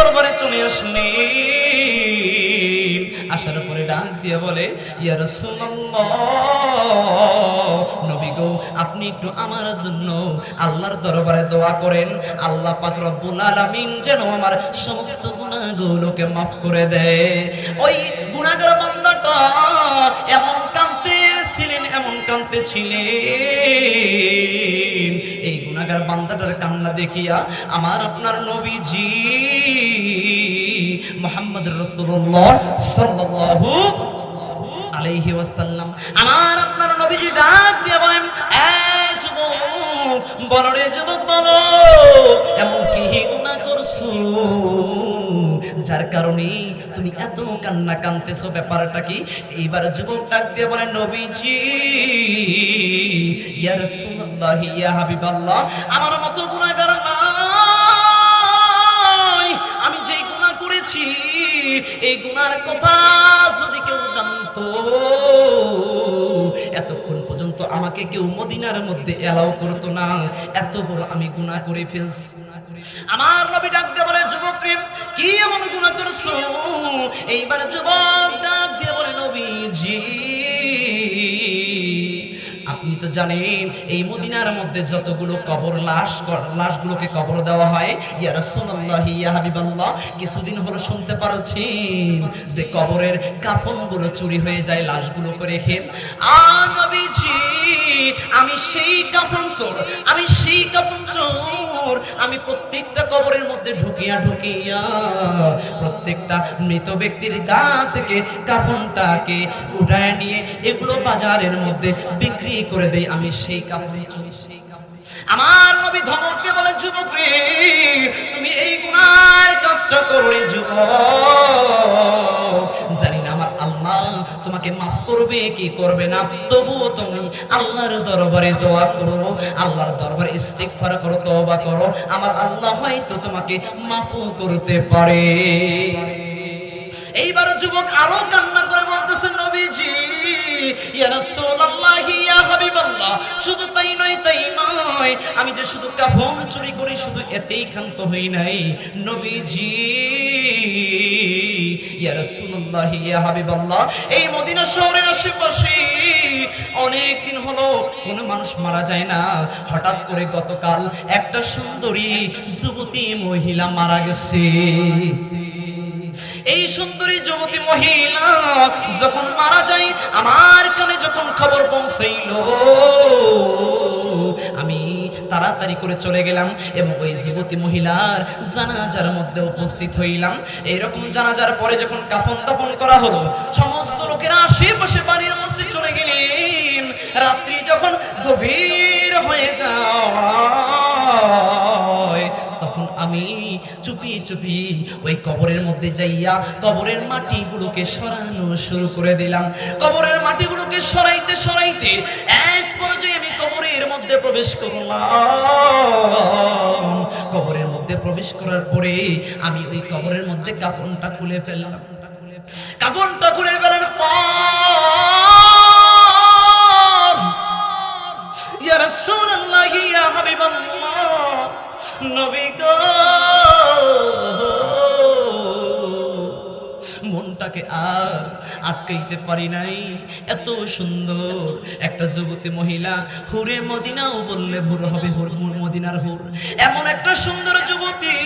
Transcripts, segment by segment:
দরবারে চলে আসলেন আসার পরে ডাক দিয়ে বলে, ইয়া রাসূলুল্লাহ, নবী গো, আপনি একটু আমার জন্য আল্লাহর দরবারে দোয়া করেন। আল্লাহ পাক রব্বুল আলামিন যেন আমার সমস্ত গুনাহগুলোকে maaf করে দেয়। ওই গুনাহগার বান্দাটা এমন কাঁদতেছিলেন এমন কাঁদতেছিলেন এই গুনাহগার বান্দাটার কান্না দেখিয়া আমার আপনার নবীজি মোহাম্মদ রসুল্লাহ সাল্লাল্লাহু আলাইহি ওয়াসাল্লাম। আমার আপনার নবীজি ডাক দিয়ে বলেন এই যুবক, বলো রে যুবক, বলো এমন কি গুনাহ করছ? যার কারণে তুমি এত কান্না কানতেছো, ব্যাপারটা কি? এইবার যুবক ডাক দিয়ে বলে নবীজি, ইয়া রাসূলুল্লাহ, ইয়া হাবিবাল্লাহ, আমার মতো গুনাহগার নাই এই গুনার কথা যদি কেউ জানতো, এতক্ষণ পর্যন্ত আমাকে কেউ মদিনার মধ্যে এলাও করতো না। এত বড় আমি গুণা করে ফেলছি। আমার নবী ডাক দিয়ে বলে, যুবক কি এমন গুণা করছ? এইবার যুবক ডাক দিয়ে বলে, নবীজি আপনি তো জানেন, এই মদিনার মধ্যে যতগুলো কবর লাশ লাশগুলোকে কবর দেওয়া হয়, ইয়া রাসূলুল্লাহ, ইয়া হাবিবাল্লাহ, কিছুদিন হলো শুনতে পারছেন যে কবরের কাফনগুলো চুরি হয়ে যায়, লাশগুলো করে রেখে আ নবীজি, আমি সেই কাফন চোর, আমি সেই কাফন চোর। আমি প্রত্যেকটা কবরের মধ্যে ঢুকিয়া ঢুকিয়া প্রত্যেকটা মৃত ব্যক্তির গা থেকে কাফনটাকে উঠায় নিয়ে এগুলো বাজারের মধ্যে বিক্রি করে দেই। আমি সেই কাফন আমি সেই আমার নবী ধমককে বলেন, যুবক তুমি এই গুণার কষ্ট করে যুবক। তোমাকে মাফ করবে, কি করবে না? তবুও তুমি আল্লাহর দরবারে দোয়া করো, আল্লাহর দরবারে ইস্তিগফার করো, তওবা করো। আমার আল্লাহ হয়তো তোমাকে মাফও করতে পারে। এইবার যুবক আরও কান্না করে বলতেছে, নবীজি, ইয়া রাসূলুল্লাহ, ইয়া হাবিবাল্লাহ। শুধু তাই নয় তাই নয়, আমি যে শুধু কাফন চুরি করি, শুধু এতেই ক্ষান্ত হই নাই। নবীজি ইয়া আশেপাশে অনেক হলো কোনো মানুষ মারা যায় না। হঠাৎ করে গতকাল একটা সুন্দরী যুবতী মহিলা মারা গেছে। এই সুন্দরী যুবতী মহিলা যখন মারা যায়, আমার কানে যখন খবর পৌঁছাইল, আমি তাড়াতাড়ি করে চলে গেলাম এবং ওই যুবতী মহিলার জানাজার মধ্যে উপস্থিত হইলাম। এইরকম জানাজার পরে যখন কাফন দাফন করা হলো, সমস্ত লোকেরা আশেপাশে বাড়ির মধ্যে চলে গেলেন। রাত্রি যখন গভীর হয়ে যায়, তখন আমি চুপি চুপি ওই কবরের মধ্যে যাইয়া কবরের মাটিগুলোকে সরানো শুরু করে দিলাম। কবরের মাটিগুলোকে সরাইতে সরাইতে এক পর্যায়ে কবরের মধ্যে প্রবেশ করলাম। কবরের মধ্যে প্রবেশ করার পরে আমি ওই কবরের মধ্যে কাফনটা খুলে ফেললাম। কাফনটা খুলে ফেলার পর, ইয়া রাসূলুল্লাহ, ইয়া হাবিবাল্লাহ, নবী মনটাকে আর আটকাইতে পারি নাই। এত সুন্দর একটা যুবতী মহিলা হুরে মদিনাও বললে ভুর হবে হুর মদিনার হুর। এমন একটা সুন্দর যুবতী,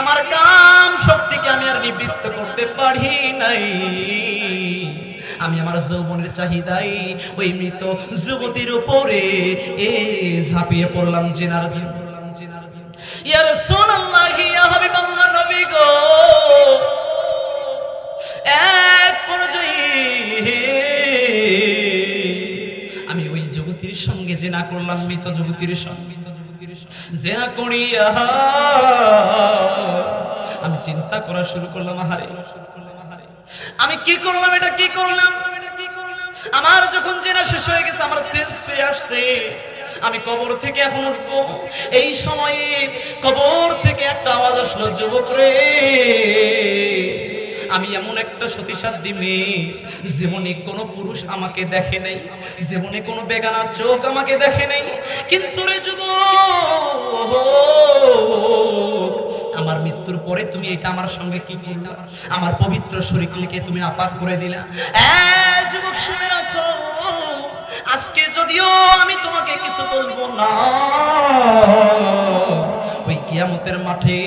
আমার কাম শক্তিকে আমি আর নিবৃত্ত করতে পারি নাই। আমি আমার যৌবনের চাহিদাই ওই মৃত যুবতীর উপরে এ ঝাঁপিয়ে পড়লাম জেনার জন্য। সঙ্গে জেনা করলাম মৃত যুবতীর সঙ্গে। জেনা করিয়া আমি চিন্তা করা শুরু করলাম, আহারে। আমি কি করলাম এটা, কি করলাম? আমার যখন জেনা শেষ হয়ে গেছে, আমার শেষ ফিরে আসছে। আমি কবর থেকে এখন উঠবো। এই সময়ে কবর থেকে একটা আওয়াজ আসলো, যুবক রে। আমি এমন একটা সতীসাধ্যী মেয়ে, জীবনে কোনো পুরুষ আমাকে দেখে নাই, জীবনে কোনো বেগানার চোখ আমাকে দেখে নাই। কিন্তু রে যুবক, আমার মৃত্যুর পরে তুমি এটা আমার সঙ্গে কি করলে? আমার পবিত্র শরীরকে তুমি আপাক করে দিলা। যুবক, শুনে রাখো, আজকে যদিও আমি তোমাকে কিছু বলব না, ওই কিয়ামতের মাঠে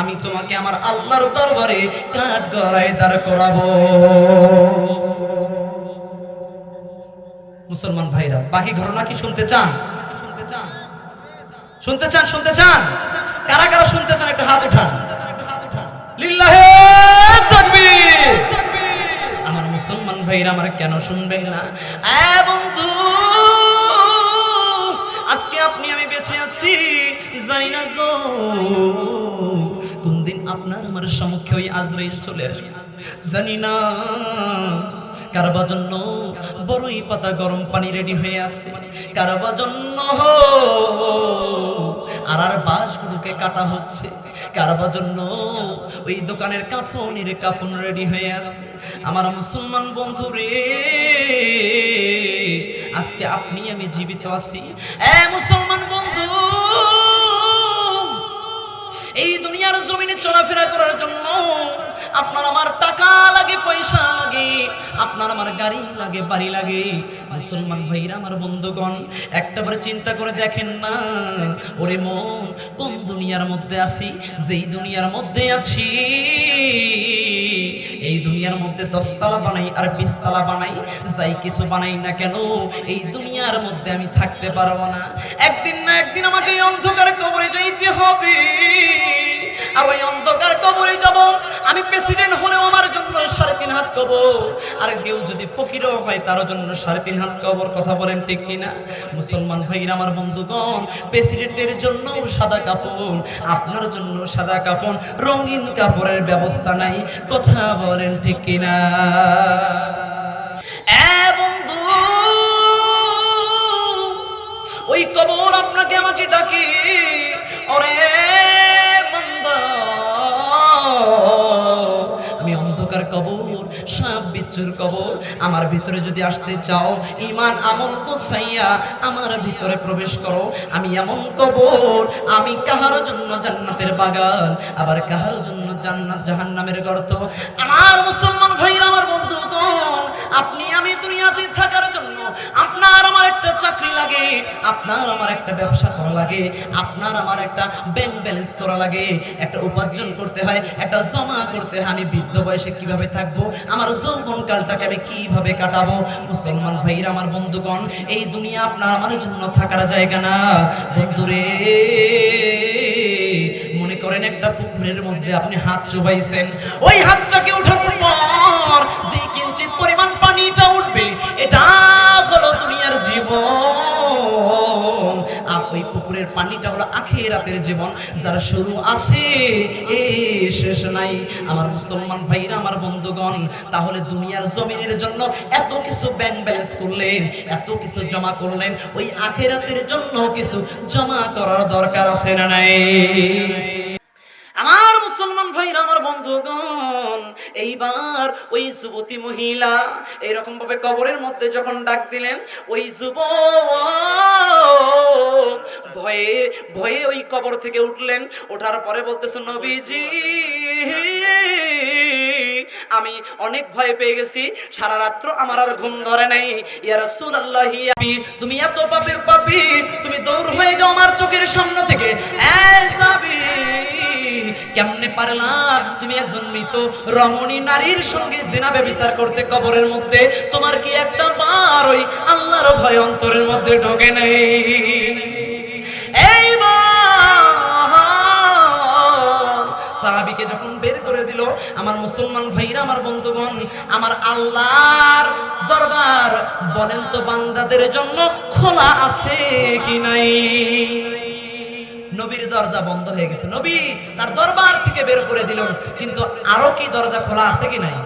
আমি তোমাকে আমার আল্লাহর দরবারে কাঠ গড়ায় দাঁড় করাবো। মুসলমান ভাইরা, বাকি ঘটনা কি শুনতে চান? শুনতে চান শুনতে চান? শুনতে চান কারা কারা শুনতে চান? একটু হাত উঠান। লিল্লাহে তাকবীর। আমার মুসলমান ভাইরা, আমার কেন শুনবেন না? এ বন্ধু। আমি বেঁচে যাই না গো কোন দিন আপনার আমার সম্মুখে ওই আজরাইল চলে আসবে? জানি না, কারবা জন্য বড়ই পাতা গরম পানি রেডি হয়ে আছে। কারবা জন্য আর আর বাঁশগুলোকে কাটা হচ্ছে। কারবা জন্য ওই দোকানের কাফনের কাফন রেডি হয়ে আছে। আমার মুসলমান বন্ধু রে আজকে আপনি, আমি জীবিত আছি। এ মুসলমান বন্ধু, এই দুনিয়ার জমিনে চলাফেরা করার জন্য আপনার আমার টাকা লাগে, পয়সা লাগে, আপনার আমার গাড়ি লাগে, বাড়ি লাগে। মুসলমান ভাইরা, আমার বন্ধুগণ একটাবার চিন্তা করে দেখেন না। ওরে মন কোন দুনিয়ার মধ্যে আছি? যেই দুনিয়ার মধ্যে আছি এই দুনিয়ার মধ্যে দশতলা বানাই আর বিশতলা বানাই, যাই কিছু বানাই না কেন, এই দুনিয়ার মধ্যে আমি থাকতে পারব না। একদিন না একদিন আমাকে অন্ধকার কবরে যাইতে হবে। আর ওই অন্ধকার কবরে যাব। আমি প্রেসিডেন্ট হলেও আমার জন্য সাড়ে তিন হাত কবর। আর কেউ যদি ফকিরও হয় তার জন্য সাড়ে তিন হাত কবর। কথা বলেন ঠিক কিনা? মুসলমান ভাইরা, আমার বন্ধুগণ, প্রেসিডেন্টের জন্য সাদা কাপড়, আপনার জন্য সাদা কাপড়, রঙিন কাপড়ের ব্যবস্থা নাই। কথা বলেন ঠিক কিনা? বন্ধু, ওই কবর আপনাকে আমাকে ডাকে। ওরে কবর, সাপ বিচ্ছুর কবর। আমার ভিতরে যদি আসতে চাও ইমান আমল গোসাইয়া আমার ভিতরে প্রবেশ করো। আমি এমন কবর, আমি কাহার জন্য জান্নাতের বাগান, আবার কাহার জন্য জান্নাত জাহান্নামের গর্ত। আমার মুসলমান ভাইরা, আমার বন্ধুগণ আপনি আমি দুনিয়াতে থাকার জন্য আপনার আমার একটা চাকরি লাগে, আপনার আমার একটা ব্যবসা করা লাগে, আপনার আমার একটা ব্যাংক ব্যালেন্স করা লাগে, একটা উপার্জন করতে হয়, একটা জমা করতে হয়, আমি বৃদ্ধ বয়সে কীভাবে থাকব, আমার যৌবন কালটাকে আমি কীভাবে কাটাবো? মুসলমান ভাইরা, আমার বন্ধুগণ, এই দুনিয়া আপনার আমার জন্য থাকার জায়গা না। বন্ধুরে, মনে করেন একটা পুকুরের মধ্যে আপনি হাত চুবাইছেন, ওই হাতটাকে উঠানোর পর, যে পুকুরের পানিটা হলো আখেরাতের জীবন। যার শুরু আছে, এ শেষ নাই। আমার মুসলমান ভাইরা, আমার বন্ধুগণ, তাহলে দুনিয়ার জমিনের জন্য এত কিছু ব্যাংক ব্যালেন্স করলেন, এত কিছু জমা করলেন, ওই আখেরাতের জন্য কিছু জমা করার দরকার আছে না নাই? মুসলমান ভাইরা, আমার বন্ধুগণ, এইবার ওই যুবতী মহিলা এরকম ভাবে কবরের মধ্যে যখন ডাক দিলেন, ওই যুব ভয়ে ভয়ে ওই কবর থেকে উঠলেন। ওঠার পরে বলতেছে, নবীজি, আমি অনেক ভয় পেয়ে গেছি। সারা রাত্র আমার আর ঘুম ধরে নাই। ইয়া রাসূলুল্লাহি, আমি, তুমি এত পাপের পাপী, তুমি দৌড় হয়ে যাও আমার চোখের সামনে থেকে। এই সাবি কেমনে পারলা? তুমি একজন মৃত রমণী নারীর সঙ্গে জিনাবে বিচার করতে কবরের মধ্যে, তোমার কি একটা বার ওই আল্লাহর ভয় অন্তরের মধ্যে ঢোকে নেই? সাহাবিকে যখন বের করে দিল, আমার মুসলমান ভাইরা, আমার বন্ধুগণ, আমার আল্লাহর দরবার, বলেন তো বান্দাদের জন্য খোলা আছে কি নাই? নবীর দরজা বন্ধ হয়ে গেছে। নবী তার দরবার থেকে বের করে দিল। কিন্তু আরও কি দরজা খোলা আছে কি নাই?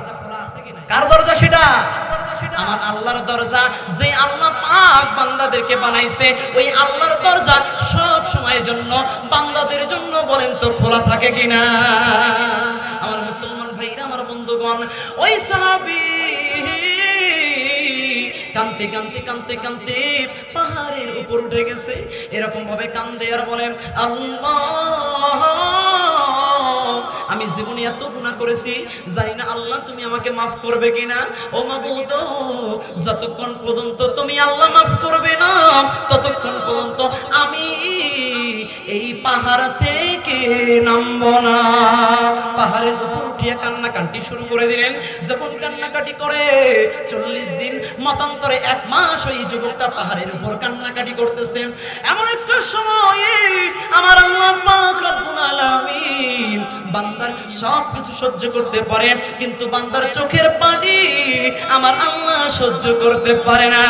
কার দরজা সেটা? আমার আল্লাহর দরজা যে আল্লাহ পাক বান্দাদেরকে বানাইছে, ওই আল্লাহর দরজা সব সময়ের জন্য বান্দাদের জন্য বলেন তো খোলা থাকে কিনা আমার মুসলমান ভাইরা, আমার বন্ধুগণ, ওই সাহাবী কানতে কানতে কানতে কানতে পাহাড়ের উপর উঠে গেছে। এরকম ভাবে কান্দে আর বলে, আল্লাহ, আমি জীবনে এত গুনাহ করেছি, জানি না আল্লাহ তুমি আমাকে মাফ করবে কিনা। ও মাবুদ, যতক্ষণ পর্যন্ত তুমি আল্লাহ মাফ করবে না, ততক্ষণ পর্যন্ত আমি এই পাহাড় থেকে নামবো না। পাহাড়ের উপর উঠিয়ে কান্নাকাটি শুরু করে দিলেন। যখন কান্নাকাটি করে, চল্লিশ দিন মতান্তরে এক মাস ওই যুবকটা পাহাড়ের উপর কান্নাকাটি করতেছে। এমন একটা সময় আমার আল্লাহ পাক রব্বুল আলামিন বান্দার সব কিছু সহ্য করতে পারে, কিন্তু বান্দার চোখের পানি আমার আল্লাহ সহ্য করতে পারে না।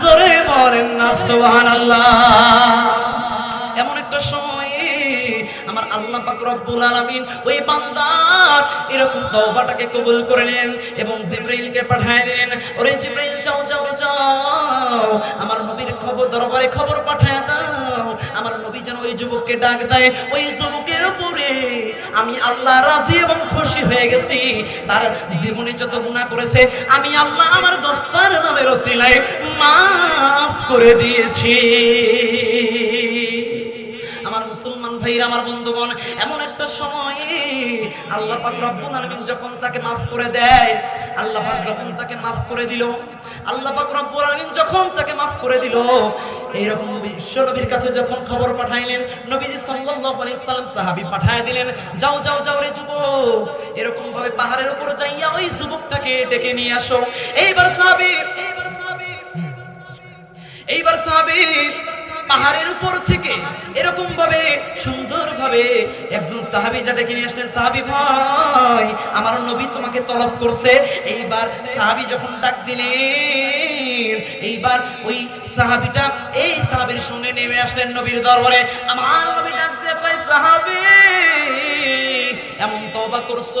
জোরে বলেন না, সুবহানাল্লাহ। এমন একটা সময়ে আল্লাহ পাক রব্বুল আলামিন ওই বান্দার এরকম তওবাটাকে কবুল করে নেন এবং জিব্রাইলকে পাঠিয়ে দিলেন। ওরে জিব্রাইল, যাও যাও যাও। আমার নবীর খবর দরবারে খবর পাঠায় দাও। আমার নবী যেন ওই যুবককে ডাক দেয়। ওই যুবকের উপরে আমি আল্লাহ রাজি এবং খুশি হয়ে গেছি। তার জীবনে যত গুনাহ করেছে, আমি আল্লাহ আমার গফফার নামের ওসিলায় মাফ করে দিয়েছি। আমার মুসলমান ভাইরা, আমার বন্ধুগণ, এমন একটা সময় আল্লাহ পাক রব্বুল আলামিন যখন তাকে maaf করে দেয়, আল্লাহ পাক যখন তাকে maaf করে দিল, আল্লাহ পাক রব্বুল আলামিন যখন তাকে maaf করে দিল, এইরকম বিশ্ব নবীর কাছে যখন খবর পাঠাইলেন, নবীজি সাল্লাল্লাহু আলাইহি সাল্লাম সাহাবী পাঠায় দিলেন, যাও যাও যাও রে যুবক, এরকম ভাবে পাহাড়ের উপর যাইয়া ওই যুবকটাকে ডেকে নিয়ে আসো। এইবার সাহাবী এইবার সাহাবী এইবার সাহাবী পাহাড়ের উপর থেকে এরকম ভাবে সুন্দর ভাবে একজন সাহাবি যা ডেকে নিয়ে আসলেন, সাহাবি ভাই, আমার নবী তোমাকে তলব করছে। এইবার সাহাবি যখন ডাক দিলেন, এইবার ওই সাহাবিটা, এই সাহাবির সঙ্গে নেমে আসলেন নবীর দরবারে। আমার নবী ডাক দিয়ে কয়, সাহাবী তওবা করছ?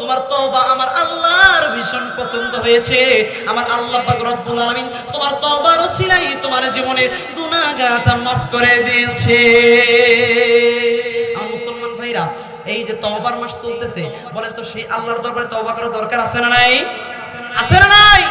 তোমার তওবা আমার আল্লাহর ভীষণ পছন্দ হয়েছে। আমার আল্লাহ পাক রব্বুল আলামিন তোমার তওবার ওসিলাই তোমার জীবনের গুনাহগাথা মাফ করে দিয়েছে। আমার মুসলমান ভাইরা, এই যে তওবার মাস চলতেছে, বলেন তো সেই আল্লাহর দরবারে তওবা করা দরকার আছে না নাই? আছে না নাই?